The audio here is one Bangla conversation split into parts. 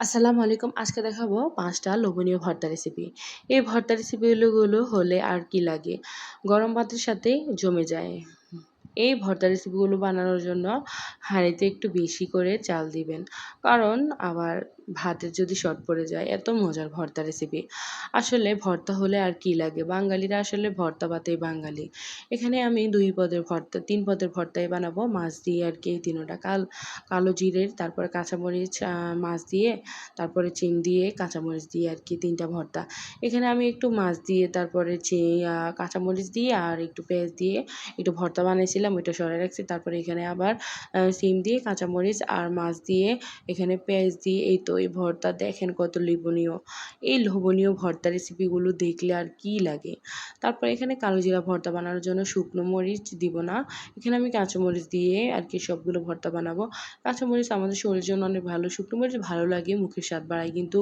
আসসালামু আলাইকুম। আজকে দেখাবো পাঁচটা লোভনীয় ভর্তা রেসিপি এই ভর্তা রেসিপিগুলো হলে আর কি লাগে? গরম ভাতের সাথে জমে যায়। এই ভর্তা রেসিপিগুলো বানানোর জন্য হাঁড়িতে একটু বেশি করে চাল দিবেন। কারণ আবার ভাতের যদি শর্ট পড়ে যায়, এত মজার ভর্তা রেসিপি আসলে ভর্তা হলে আর কি লাগে? বাঙালিরা আসলে ভর্তা ভাতেই বাঙালি। এখানে আমি দুই পদের ভর্তা, তিন পদের ভর্তাই বানাবো। মাছ দিয়ে আর কি এই তিনোটা কাল, কালো জিরের, তারপরে কাঁচামরিচ মাছ দিয়ে, তারপরে চিম দিয়ে, কাঁচামরিচ দিয়ে আর কি তিনটা ভর্তা। এখানে আমি একটু মাছ দিয়ে, তারপরে চি কাঁচামরিচ দিয়ে আর একটু পেঁয়াজ দিয়ে একটু ভর্তা বানিয়েছিলাম ওইটা সরে রাখছি। তারপরে এখানে আবার সিম দিয়ে কাঁচামরিচ আর মাছ দিয়ে এখানে পেঁয়াজ দিয়ে, এই তো এই ভর্তা, দেখেন কত লোভনীয়। এই লোভনীয় ভর্তা রেসিপিগুলো দেখলে আর কি লাগে? তারপর এখানে কালো জিরা ভর্তা বানানোর জন্য শুকনো মরিচ দিব না। এখানে আমি কাঁচামরিচ দিয়ে আর কি সবগুলো ভর্তা বানাবো। কাঁচামরিচ আমাদের শরীরের জন্য অনেক ভালো। শুকনো মরিচ ভালো লাগে, মুখের স্বাদ বাড়ায় কিন্তু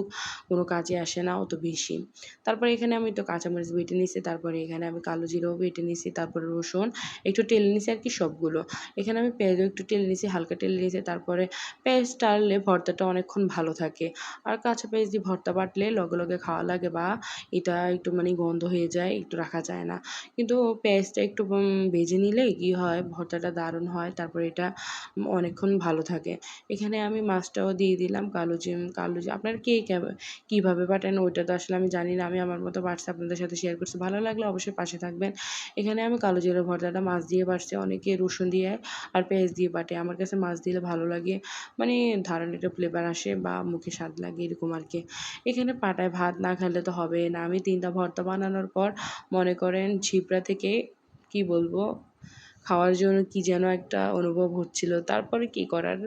কোনো কাজে আসে না অত বেশি। তারপরে এখানে আমি তো কাঁচামরিচ বেটে নিছি, তারপরে এখানে আমি কালো জিরাও বেটে নিছি, তারপরে রসুন, একটু টেলে নিছি আর কি সবগুলো। এখানে আমি পেঁয়াজও একটু টেলে নিয়েছি, হালকা টেলে নিয়েছি, তারপরে পেঁয়াজ টাললে ভর্তাটা অনেকক্ষণ ভালো থাকে। আর কাঁচা পেঁয়াজ দিয়ে ভর্তা বাটলে লগে লগে খাওয়া লাগে বা এটা একটু মানে গন্ধ হয়ে যায়, একটু রাখা যায় না। কিন্তু পেঁয়াজটা একটু ভেজে নিলে কি হয়, ভর্তাটা দারুণ হয়, তারপরে এটা অনেকক্ষণ ভালো থাকে। এখানে আমি মাছটাও দিয়ে দিলাম, কালো জিম, কালো যে আপনারা কে কীভাবে বাটেন ওইটা তো আসলে আমি জানি না, আমি আমার মতো বাটছি আপনাদের সাথে শেয়ার করছি। ভালো লাগলে অবশ্যই পাশে থাকবেন। এখানে আমি কালো জিরা ভর্তাটা মাছ দিয়ে বাটছি অনেকে রসুন দিয়ে আর পেঁয়াজ দিয়ে বাটে। আমার কাছে মাছ দিলে ভালো লাগে। মানে ধারণ একটা ফ্লেভার আসে বা মুখে স্বাদ লাগে এরকম আর কি। এখানে পাটায় ভাত না খেলে তো হবে না। আমি তিনটা ভর্তা বানানোর পর মনে করেন ছিপড়া থেকে কি বলব খাওয়ার জন্য কি যেন একটা অনুভব হচ্ছিল। তারপরে কি করার?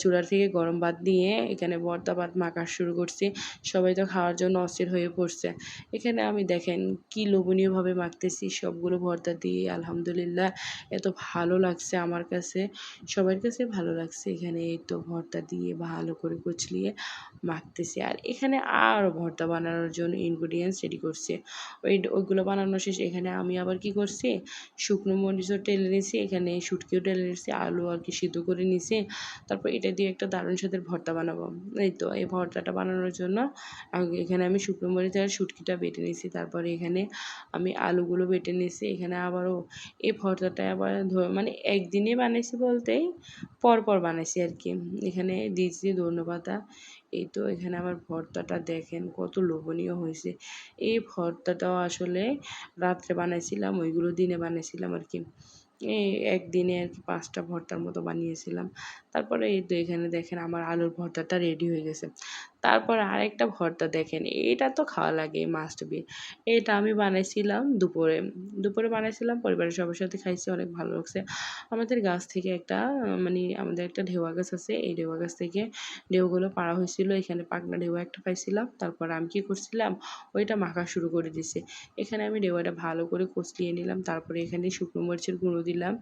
চুলার থেকে গরম ভাত দিয়ে এখানে ভর্তা ভাত মাখা শুরু করছি। সবাই তো খাওয়ার জন্য অস্থির হয়ে পড়ছে। এখানে আমি দেখেন কি লোভনীয়ভাবে মাখতেছি সবগুলো ভর্তা দিয়ে, আলহামদুলিল্লাহ। এত ভালো লাগছে আমার কাছে। সবার কাছে ভালো লাগছে এখানে এই তো ভর্তা দিয়ে ভালো করে কুচলিয়ে মাখতেছি। আর এখানে আরও ভর্তা বানানোর জন্য ইনগ্রিডিয়েন্টস রেডি করছি। ওই ওইগুলো বানানো শেষ। এখানে আমি আবার কি করছি? শুকনো মরিচও টেলে নিয়েছি, এখানে শুটকিও টেলে নিয়েছি, আলু আর কি সিদ্ধ করে নিয়েছি। তারপর এটা দিয়ে একটা দারুণ স্বাদের ভর্তা বানাবো। এই তো, এই ভর্তাটা বানানোর জন্য এখানে আমি শুকনো মরিচ আর শুটকিটা বেটে নিয়েছি। তারপরে এখানে আমি আলুগুলো বেটে নিয়েছি। এখানে আবারও এই ভর্তাটা আবার মানে একদিনে বানাইছি বলতে পর পর বানাইছি আর কি এখানে দিয়েছি ধন্যবাদ এই তো, এখানে আমার ভর্তাটা দেখেন কত লোভনীয় হয়েছে। এই ভর্তাটাও আসলে রাত্রে বানাইছিলাম, ওইগুলো দিনে বানাইছিলাম আর কি এই একদিনে আর কি পাঁচটা ভর্তার মতো বানিয়েছিলাম। তারপরে এই তো এখানে দেখেন আমার আলুর ভর্তাটা রেডি হয়ে গেছে। তারপর আরেকটা ভর্তা দেখেন, এটা তো খাওয়া লাগে মাস্ট বি এটা আমি বানাইছিলাম দুপুরে দুপুরে বানাইছিলাম, পরিবারের সবার সাথে খাইছি, অনেক ভালো লাগছে। আমাদের গাছ থেকে একটা মানে আমাদের একটা ঢেউয়া গাছ আছে, এই ঢেউয়া গাছ থেকে ঢেউগুলো পাড়া হয়েছিল, এখানে পাকনা ঢেউয়া একটা পাইছিলাম, তারপর আমি কি করছিলাম, ওইটা মাখা শুরু করে দিছে। এখানে আমি ঢেউয়াটা ভালো করে কষলিয়ে নিলাম, তারপরে এখানে শুকনো মরিচের গুঁড়ো দিলাম।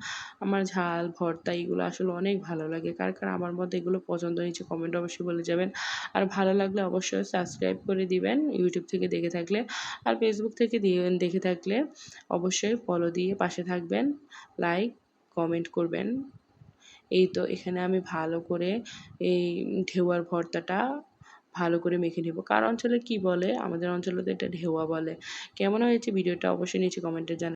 আমার ঝাল, ভর্তা, এগুলো আসলে অনেক ভালো লাগে, কার কার আমার মতো এগুলো পছন্দ হয়েছে কমেন্ট অবশ্যই বলে যাবেন। আর ভালো লাগলে অবশ্যই সাবস্ক্রাইব করে দিবেন ইউটিউব থেকে দেখে থাকলে আর ফেসবুক থেকে দিয়ে, দেখে থাকলে অবশ্যই ফলো দিয়ে পাশে থাকবেন লাইক কমেন্ট করবেন। এই তো এখানে আমি ভালো করে এই ঢেউয়ার ভর্তাটা ভালো করে মেখে নেব। কার অঞ্চলে কি বলে? আমাদের অঞ্চলে তো এটা ঢেউয়া বলে। কেমন হয়েছে ভিডিওটা? অবশ্যই নিচে কমেন্টে জানান